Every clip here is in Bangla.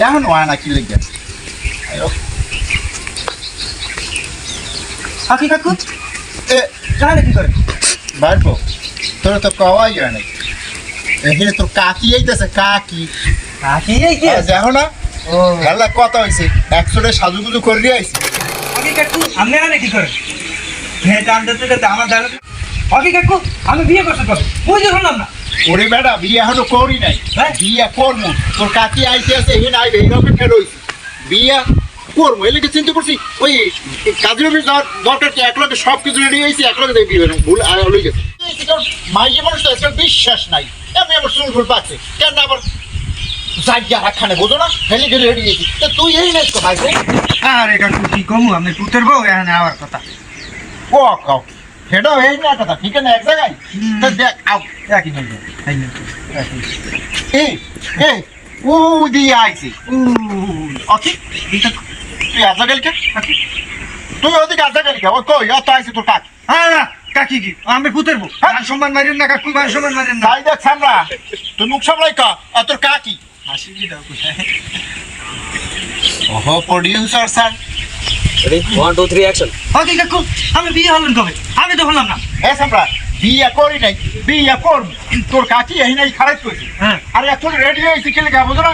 এখন হয় না কি লেগে কাকি কাকু এ তাহলে কি করে? বাড়বো তোর তো কওয়াই হয় নাই। এখানে তোর কাকি এইতেছে কাকি। কাকি আজ দেখো না ও। খেলা কথা হয়েছে একশোটা সাজুগুজু করে দিয়ে আইছে। কাকি কাকু আপনি এখানে কি করে? হ্যাঁ টানতে আমার দাঁড়া কাকি কাকু আমি বিয়ে করতে পারব। বুঝতে পারলাম না? ওরে বেটা বিয়ে এখনও করি নাই। হ্যাঁ? বিয়ে করব তোর কাকি আইতে আছে এখানে আইবে এইরকম ফের হইছে। বিয়ে করব এলাকে চিন্তা করছি ওই কাজের অফিস দরকার কি? এক লগে সব কিছু রেডি হয়েছে এক লগে বিয়ে ভুল আর হয়ে গেছে। মাইয়ে মানুষ তো বিশ্বাস নাই। এমনি আবার চুল ফুল পাচ্ছে। কেন আবার জায়গা রাখানে বোঝো না? হেলে গেলে রেডি গেছি তা তুই এই নাই কোথায় রে? আরে কাকু কি কমু? আমি পুতের বউ এখানে আবার কথা। ও কাও সেটাও এই না কথা ঠিক আছে এক জায়গায়? তা দেখ আও একই বলব এই না এই ও দিয়ে আইছে। অকি তুই আসা গেল কে তুই ওদিকে আসা গেল কে ও কই অত আইছে তোর কাক। হ্যাঁ কাকি কি আমি পুতের বউ। মান সম্মান মারেন না কাকু মান সম্মান মারেন না। তাই দেখ সামরা তুই মুখ সামলাই কা আর তোর কাকি? হাসি কি দাও ওহো প্রডিউসার স্যার কাকি কাকু আমি বিয়ে হলেন কবে? আমি তো হলাম না। এ সামরা বিয়ে করি নাই বিয়ে করব তোর কাকি এই নাই খারাপ করেছে। হ্যাঁ। আর এখন রেডি হয়েছে বুঝো না?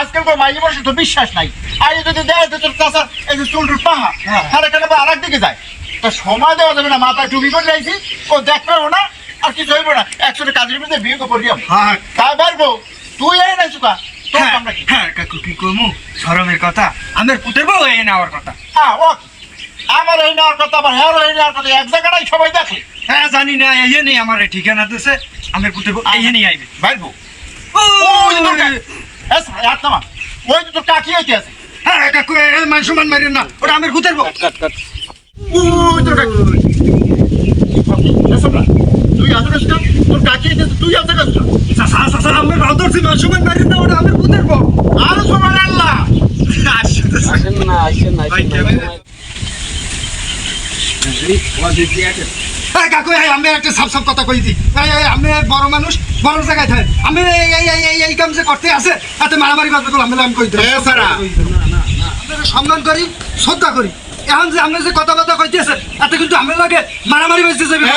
আজকাল তো মাইয়ে বসে তো বিশ্বাস নাই। আর যদি দেয় তো তোর চাষা এই যে চুলটুর পাহা হ্যাঁ। তাহলে কেন আর দিকে যায়? তা সময় দেওয়া যাবে না মাথায় টুপি করে যাইছি ও দেখ পাবো না আর কিছু হইব না। একসাথে কাজের মধ্যে বিয়ে করে দিলাম হ্যাঁ। তাই পারব? তুই এই নাই চুকা হ্যাঁ, আমরা কি? হ্যাঁ কাকু কি কমু শরমের কথা। আমার পুতের বউ এই নেওয়ার কথা। হ্যাঁ? আমার এই নেওয়ার কথা আমার হ্যাঁ এই নেওয়ার কথা এক জায়গাটাই সবাই দেখে। হ্যাঁ জানি না এই নেই আমার এই ঠিকানা দিছে পুতের বউ এই নেই আইবে। ওই তোর কাকি আর হইতে আছে। হ্যাঁ কাকু মান মারেন না ওটা. ওই তোর কাকি। তোর কাকি হইতে তুই আমার মান সম্মান মারেন না ওটা আর সমান আল্লাহ। না, না, কাকু আমি একটা সাপ সাপ কথা কই দিই এই, এই, আমি বড় মানুষ বড় জায়গায় থাকে আমি এই এই এই এই এই কাম যে করতে আছে তাতে মারামারি বাজবে করলাম আমি কই দিই এ সারা। আপনাদের সম্মান করি শ্রদ্ধা করি। এখন যে আপনি যে কথা কথা কইতেছে তাতে কিন্তু আমি লাগে মারামারি বাজতে যাবে এ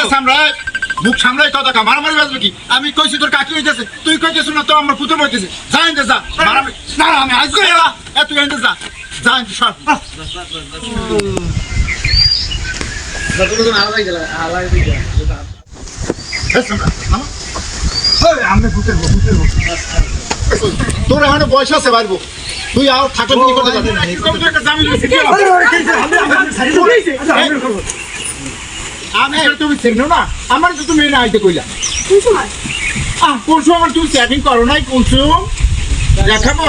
মুখ সামলাই কথা কা মারামারি বাজবে কি? আমি কইছি তোর কাকি হইতেছে তুই কইতেছ না তো আমার পুত্র হইতেছে যা ইনতে যা মারামারি। না আমি তুই ইনতে যা। যা বউ তোর এখানে বয়স আছে পারব তুই আর থাকলে বিয়ে করতে পারবি? না একটা জামিন দিছি, কি হবে? আমি তুমি চিনো না? আমার তো তুমি না আইতে কইলা। আহ কুলসুম আমার তুমি চ্যাটিং করো নাই কুলসুম দেখাবো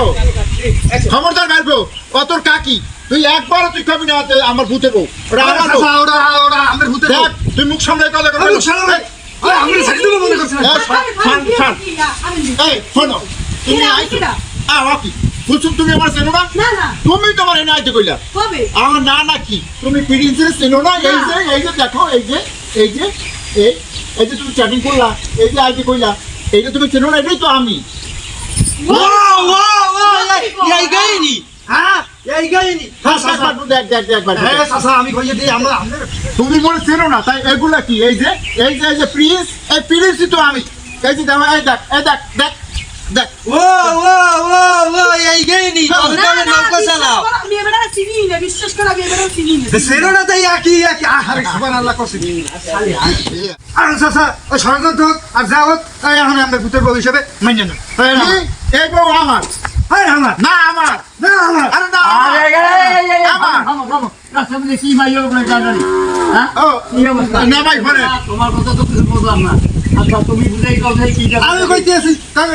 খবরদার মারবো ও তোর কাকি তুই একবার তুই কবি না আমার ভূতে বউ। ওরা আমার ভূতের তুই মুখ সামনে কথা আমি করবি সামনে আমি ছাড়ি দেবো মনে করছেন এই, শান, তুমি আইছো। ওকি কুলসুম তুমি আমার চেনো না? তুমি তোমার এনে আইতে কইলা। কবে? আমার না না কি? তুমি প্রিন্সেস চেনো না? এই যে এই যে দেখো এই যে এই যে এই এই যে তুমি চ্যাটিং করলা এই যে আইতে কইলা এই যে তুমি চেনো না এটাই তো আমি। ওয়াও ওয়াও ওয়াও এই গাইনি হ্যাঁ এই গাইনি হ্যাঁ, একবার দেখ দেখ দেখ হ্যাঁ দেখ। আমি কইয়ে দিই আমরা আমরা তুমি মনে চেনো না তাই এগুলা কি? এই যে এই যে এই যে প্রিন্স এই প্রিন্সই তো আমি। এই যে দেখো এই দেখ এই দেখ দেখ দেখ। ও ও ও ও এই গাইনি না, না, আমি এবারে আর চিনি না বিশ্বাস করে আমি এবারে চিনি না সেরোনা তাই একই একই আরে সুবহানাল্লাহ কসি আর চাচা ওই ষড়যন্ত্র হোক আর যা হোক এই এখন আমরা ভূতের বউ হিসেবে মাইনে নেন এই বউ আমার এই আমার না আমার না আমার আরে না আমার ও না ভাই ঘরে তোমার কথা তো কিছু বুঝলাম না বুঝাই কথা কি আমি কইতেছি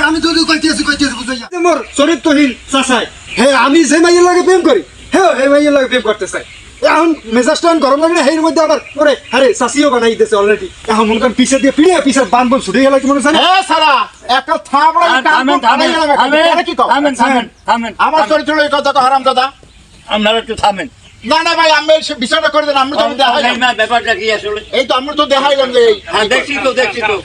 আমি যদি কইতেছি কইতেছি বুঝাই মোর চরিত্রহীন চাচাই হে আমি যে মাইয়ের লাগে প্রেম করি এই মাইয়ের লাগে প্রেম করতে চাই এখন মেজাজটা গরম লাগে না এর মধ্যে আবার ওরে আরে চাষিও বানাই দিতেছে অলরেডি এখন মনে করেন পিছে দিয়ে পিড়ে পিছে বান বন ছুটে গেল কি মনে হয়? না? হ্যাঁ সারা। একটা থামড়া থামেন থামেন থামেন কি থামেন থামেন থামেন আমার চরিত্র এই কথা তো হারাম দাদা। আপনারা একটু থামেন। না না ভাই আমি সে করে দেন আমরা তো দেখাইলাম ব্যাপারটা কি আসলে? এই তো আমরা তো দেখাইলাম যে দেখছি তো দেখছি তো।